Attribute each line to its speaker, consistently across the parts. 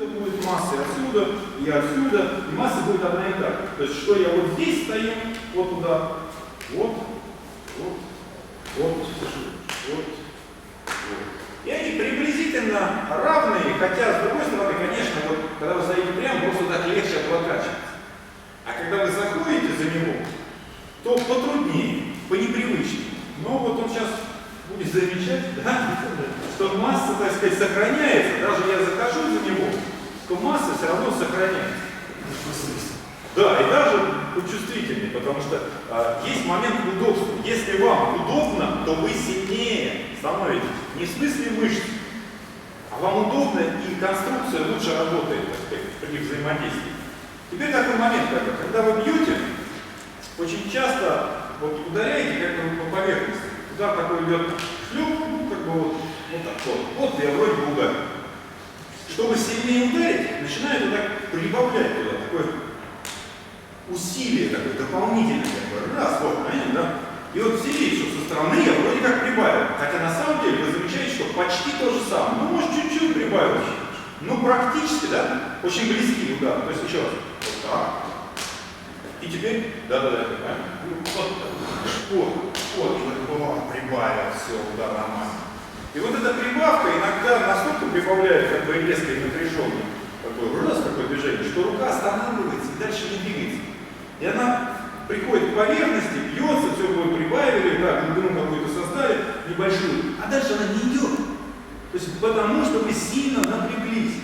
Speaker 1: отсюда будет масса, и отсюда, и отсюда, и масса будет одна и та. То есть, что я вот здесь стою, вот туда, вот, вот, вот, вот, вот. И они приблизительно равные, хотя, с другой стороны, конечно, вот, когда вы стоите прямо, просто так легче облокачиваться. А когда вы заходите за него, то потруднее, понепривычнее. Но вот он сейчас будет замечать, да, что масса, так сказать, сохраняется. Даже я захожу за него, то масса все равно сохраняется. Да, и даже чувствительнее, потому что а, есть момент удобства. Если вам удобно, то вы сильнее становитесь. Не в смысле мышц, а вам удобно и конструкция лучше работает, так сказать, при взаимодействии. Теперь такой момент, когда вы бьете, очень часто вот ударяете как бы по поверхности. Удар такой идет шлюп, ну как бы вот, вот так вот. Вот я вроде бы ударил. Чтобы сильнее ударить, начинаю так прибавлять туда такое усилие такое дополнительное, как бы, раз, вот, понимаете, да? И вот видят, что со стороны я вроде как прибавил. Хотя на самом деле вы замечаете, что почти то же самое. Ну, может, чуть-чуть прибавил. Ну, практически, да? Очень близкий удар. То есть еще раз. Вот так. И теперь, да-да-да, вот, вот, вот, вот, прибавил, все, удар нормально. И вот эта прибавка иногда настолько прибавляет как бы резко и напряженно, такой раз такое движение, что рука останавливается и дальше не двигается. И она приходит к поверхности, бьется, все вы прибавили, да, глубину какую-то создали, небольшую, а дальше она не идет. То есть потому что вы сильно напряглись.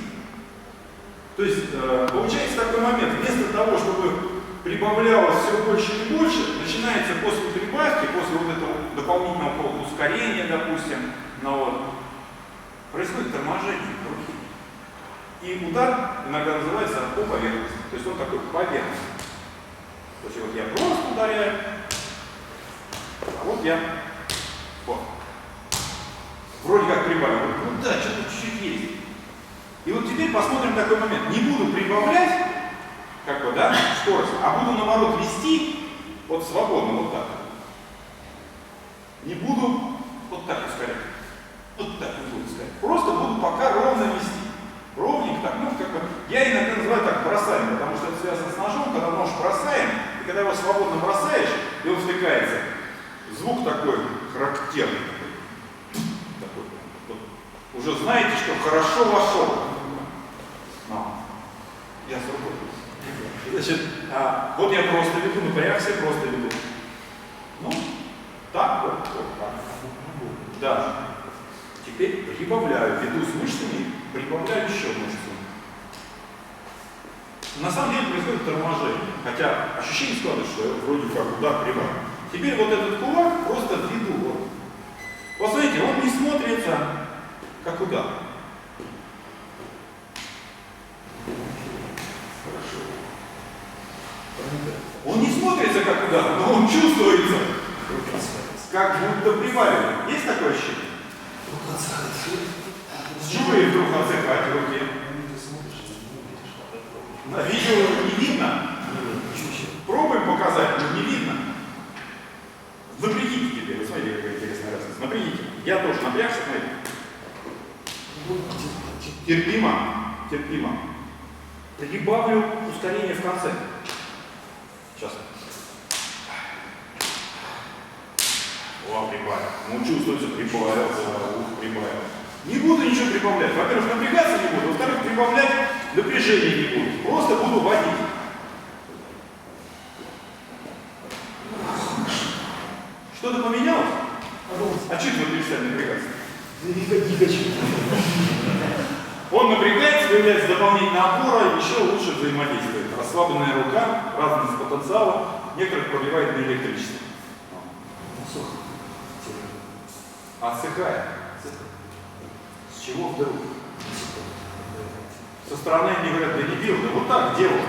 Speaker 1: То есть э, получается такой момент, вместо того, чтобы прибавлялось все больше и больше, начинается после прибавки, после вот этого дополнительного ускорения, допустим, ну, вот, происходит торможение руки. И удар иногда называется по поверхности. То есть он такой поверхностный. То есть вот я просто ударяю, а вот я вот. Вроде как прибавил. Ну да, что-то чуть-чуть есть. И вот теперь посмотрим такой момент. Не буду прибавлять, как бы, да, скорость, а буду наоборот вести вот свободно, вот так. Не буду вот так ускорять. Вот так не буду ускорять. Просто буду пока ровно вести. Ровненько так, ну как бы, я иногда называю так бросаем, потому что это связано с ножом, когда нож бросаем, и когда его свободно бросаешь, и он втыкается, звук такой характерный. Такой, вот, уже знаете, что хорошо вошел. Но, я с рукой. Значит, а, вот я просто веду, напрягся, просто веду. Ну, так вот, вот так. Да. Теперь прибавляю, веду с мышцами, прибавляю еще мышцу. На самом деле происходит торможение, хотя ощущение складывается, что я вроде как удар прибавил. Теперь вот этот кулак просто введу. Вот. Вот он не смотрится как удар. Хорошо. Он смотрится как удар, но он чувствуется. Как будто прибавили. Есть такое ощущение? С чего вдруг отсыпать руки? На видео не видно. Пробуем показать, но не видно. Напрягите теперь, смотрите, какая интересная разница. Напрягите. Я тоже напрягся, смотрите. Терпимо, терпимо. Прибавлю ускорение в конце. Сейчас. О, прибавил. Ну, чувствуется, прибавил, ух, прибавил. Не буду ничего прибавлять. Во-первых, напрягаться не буду. Во-вторых, прибавлять напряжение не буду. Просто буду водить. Что-то поменялось? А что вы перестали напрягаться? Он напрягается, появляется дополнительная опора, еще лучше взаимодействует. Расслабленная рука, разность потенциала, некоторых пробивает на электричество. Отсыхает. С чего вдруг? Со стороны они говорят, да не бил, да вот так делал.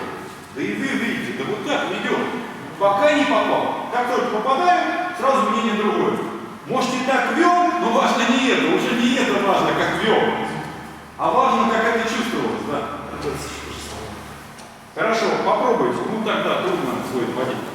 Speaker 1: Да и вы видите, да вот так ведет. Пока не попал. Как только попадаю, сразу мнение другое. Может и так вел, но важно не это. Уже не это важно, как вел. А важно, как это чувствовалось, да. Хорошо, попробуйте. Ну тогда трудно будет водить.